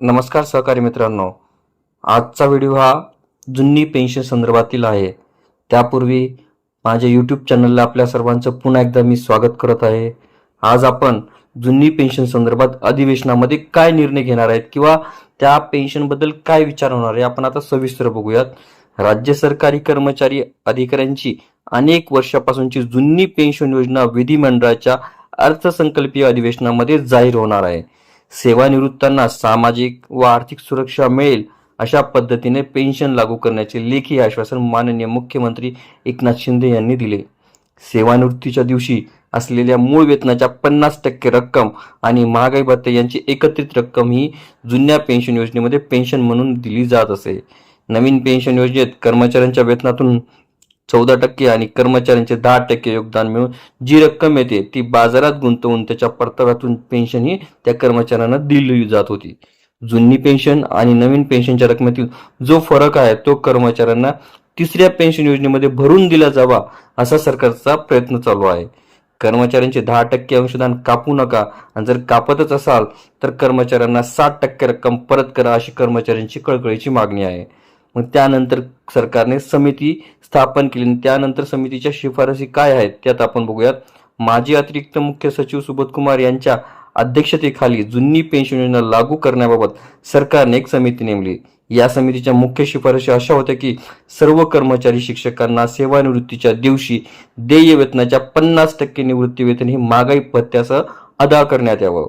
नमस्कार सहकारी मित्रांनो. आजचा व्हिडिओ हा जुन्नी पेन्शन संदर्भातील आहे. त्यापूर्वी माझ्या यूट्यूब चॅनलला आपल्या सर्वांचं पुन्हा एकदा मी स्वागत करत आहे. आज आपण जुन्नी पेन्शन संदर्भात अधिवेशनामध्ये काय निर्णय घेणार आहेत किंवा त्या पेन्शनबद्दल काय विचार होणार आहे आपण आता सविस्तर बघूयात. राज्य सरकारी कर्मचारी अधिकाऱ्यांची अनेक वर्षापासूनची जुन्नी पेन्शन योजना विधिमंडळाच्या अर्थसंकल्पीय अधिवेशनामध्ये जाहीर होणार आहे. सेवानिवृत्तांना सामाजिक व आर्थिक सुरक्षा मिळेल अशा पद्धतीने पेन्शन लागू करण्याचे लेखी आश्वासन माननीय मुख्यमंत्री एकनाथ शिंदे यांनी दिले. सेवानिवृत्तीच्या दिवशी असलेल्या मूळ वेतनाच्या पन्नास टक्के रक्कम आणि महागाई भत्ते यांची एकत्रित रक्कम ही जुन्या पेन्शन योजनेमध्ये पेन्शन म्हणून दिली जात असे. नवीन पेन्शन योजनेत कर्मचाऱ्यांच्या वेतनातून चौदा टक्के आणि कर्मचाऱ्यांचे दहा टक्के योगदान मिळून जी रक्कम येते ती बाजारात गुंतवून त्याच्या परताव्यातून पेन्शन ही त्या कर्मचाऱ्यांना दिली जात होती. जुनी पेन्शन आणि नवीन पेन्शनच्या रकमेतील जो फरक आहे तो कर्मचाऱ्यांना तिसऱ्या पेन्शन योजनेमध्ये भरून दिला जावा असा सरकारचा प्रयत्न चालू आहे. कर्मचाऱ्यांचे दहा टक्के अंशदान कापू नका आणि जर कापतच असाल तर कर्मचाऱ्यांना साठ टक्के रक्कम परत करा अशी कर्मचाऱ्यांची कळकळीची मागणी आहे. मग त्यानंतर सरकारने समिती स्थापन केली. आणि त्यानंतर समितीच्या शिफारसी काय आहेत त्यात आपण बघूयात. माजी अतिरिक्त मुख्य सचिव सुबोध कुमार यांच्या अध्यक्षतेखाली जुनी पेन्शन योजना लागू करण्याबाबत सरकारने एक समिती नेमली. या समितीच्या मुख्य शिफारशी अशा होत्या की सर्व कर्मचारी शिक्षकांना सेवानिवृत्तीच्या दिवशी देय वेतनाच्या पन्नास टक्के निवृत्ती वेतन हे महागाई भत्त्यासह अदा करण्यात यावं.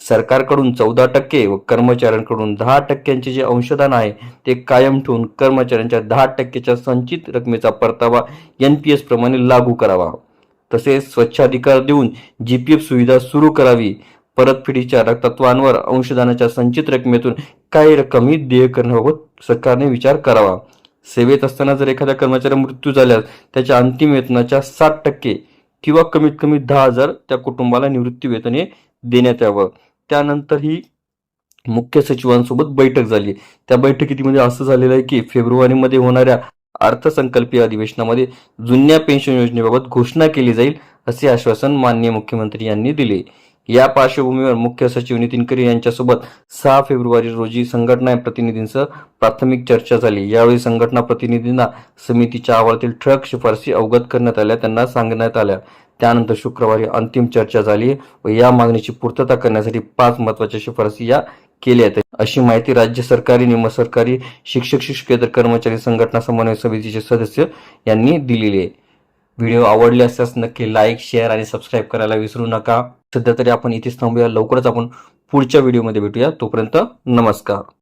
सरकारकडून चौदा टक्के व कर्मचाऱ्यांकडून दहा टक्क्यांचे जे अंशदान आहे ते कायम ठेवून कर्मचाऱ्यांच्या दहा टक्केच्या संचित रकमेचा परतावा एन पी एस प्रमाणे लागू करावा. तसेच स्वच्छाधिकार देऊन जी पी एफ सुविधा सुरू करावी. परतफेडीच्या रक्तत्वांवर अंशदानाच्या संचित रकमेतून काही रक्कम देय करण्याबाबत सरकारने विचार करावा. सेवेत असताना जर एखाद्या कर्मचारी मृत्यू झाल्यास त्याच्या अंतिम वेतनाच्या साठ टक्के किंवा कमीत कमी दहा हजार त्या कुटुंबाला निवृत्ती वेतने देण्यात यावं. त्यानंतर ही मुख्य सचिवांसोबत बैठक झाली. त्या बैठकीमध्ये असं झालेलं आहे की फेब्रुवारीमध्ये होणाऱ्या अर्थसंकल्पीय अधिवेशनामध्ये जुन्या पेन्शन योजनेबाबत घोषणा केली जाईल असे आश्वासन माननीय मुख्यमंत्री यांनी दिले. या पार्श्वभूमीवर मुख्य सचिव नितीन करी यांच्यासोबत सहा फेब्रुवारी रोजी संघटना प्रतिनिधींसह प्राथमिक चर्चा झाली. यावेळी संघटना प्रतिनिधींना समितीच्या अहवालातील ठळक शिफारसी अवगत करण्यात आल्या त्यांना सांगण्यात आल्या. त्यानंतर शुक्रवारी अंतिम चर्चा झाली व या मागणीची पूर्तता करण्यासाठी पाच महत्त्वाच्या शिफारसी या केल्या आहेत. अशी माहिती राज्य सरकारी निम सरकारी शिक्षक शिक्षकेतर कर्मचारी संघटना समन्वय समितीचे सदस्य यांनी दिलेली आहे. व्हिडिओ आवडले असल्यास नक्की लाईक शेअर आणि सबस्क्राईब करायला विसरू नका. सध्या तरी आपण इथेच थांबूया. लवकरच आपण पुढच्या व्हिडिओमध्ये भेटूया. तोपर्यंत नमस्कार.